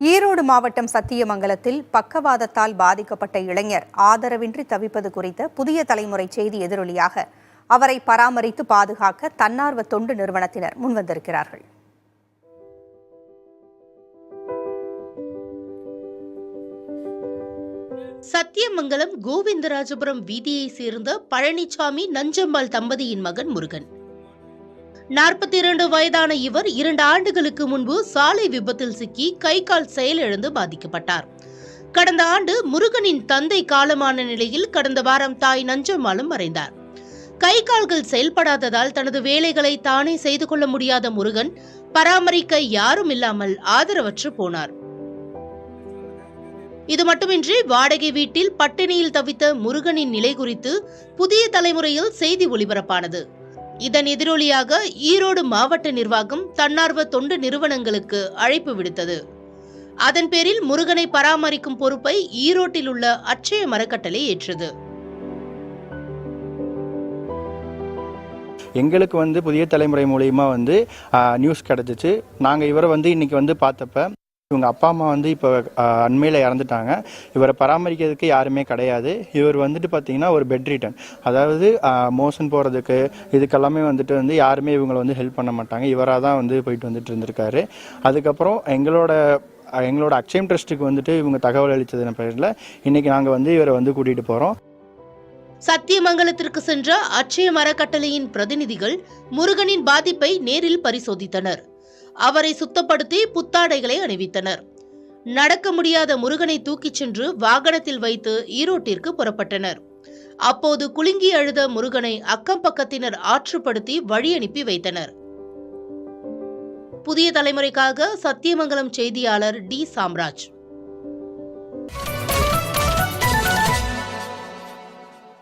ஈரோடு மாவட்டம் சத்தியமங்கலத்தில் பக்கவாதத்தால் பாதிக்கப்பட்ட இளைஞர் ஆதரவின்றி தவிப்பது குறித்த புதிய தலைமுறை செய்தி எதிரொலியாக அவரை பராமரித்து பாதுகாக்க தன்னார்வ தொண்டு நிறுவனத்தினர் முன்வந்திருக்கிறார்கள். சத்தியமங்கலம் கோவிந்தராஜபுரம் வீதியை சேர்ந்த பழனிசாமி நஞ்சம்பாள் தம்பதியின் மகன் முருகன். நாற்பத்தி இரண்டு வயதான இவர் இரண்டு ஆண்டுகளுக்கு முன்பு சாலை விபத்தில் சிக்கி கை கால் செயலிழந்து பாதிக்கப்பட்டார். கடந்த ஆண்டு முருகனின் தந்தை காலமான நிலையில் கடந்த வாரம் தாய் நஞ்சம்மாளும் மறைந்தார். கை கால்கள் செயல்படாததால் தனது வேலைகளை தானே செய்து கொள்ள முடியாத முருகன் பராமரிக்க யாரும் இல்லாமல் ஆதரவற்று போனார். இது மட்டுமின்றி வாடகை வீட்டில் பட்டினியில் தவித்த முருகனின் நிலை குறித்து புதிய தலைமுறையில் செய்தி ஒளிபரப்பானது இதன் எதிரொலியாக ஈரோடு மாவட்ட நிர்வாகம் தன்னார்வ தொண்டு நிறுவனங்களுக்கு அழைப்பு விடுத்தது. அதன் பேரில் முருகனை பராமரிக்கும் பொறுப்பை ஈரோட்டில் உள்ள அச்சய மரக்கட்டளை ஏற்றது. எங்களுக்கு வந்து புதிய தலைமுறை மூலயமா வந்து நியூஸ் கிடச்சிச்சு. நாங்கள் இவரை வந்து இன்னைக்கு வந்து பார்த்தப்ப இவங்க அப்பா அம்மா வந்து இப்போ அண்மையில் இறந்துட்டாங்க. இவரை பராமரிக்கிறதுக்கு யாருமே கிடையாது. இவர் வந்துட்டு பார்த்தீங்கன்னா ஒரு பெட் ரிட்டன் அதாவது மோஷன் போகிறதுக்கு இதுக்கெல்லாமே வந்துட்டு வந்து யாருமே இவங்களை வந்து ஹெல்ப் பண்ண மாட்டாங்க. இவராக தான் வந்து போயிட்டு வந்துட்டு இருந்திருக்காரு. அதுக்கப்புறம் எங்களோட எங்களோட அக்ஷயம் ட்ரஸ்ட்டுக்கு வந்துட்டு இவங்க தகவல் அளித்ததன் பேரில் இன்னைக்கு நாங்கள் வந்து இவரை வந்து கூட்டிகிட்டு போகிறோம் சத்தியமங்கலத்திற்கு சென்ற அட்சய மரக்கட்டளையின் பிரதிநிதிகள் முருகனின் பாதிப்பை நேரில் பரிசோதித்தனர். அவரை சுத்தப்படுத்தி புத்தாடைகளை அணிவித்தனர். நடக்க முடியாத முருகனை தூக்கிச் சென்று வாகனத்தில் வைத்து ஈரோட்டிற்கு புறப்பட்டனர். அப்போது குலுங்கி அழுத முருகனை அக்கம் பக்கத்தினர் ஆற்றுப்படுத்தி வழி அனுப்பி வைத்தனர். புதிய தலைமுறைக்காக சத்தியமங்கலம் செய்தியாளர் டி. சாம்ராஜ்.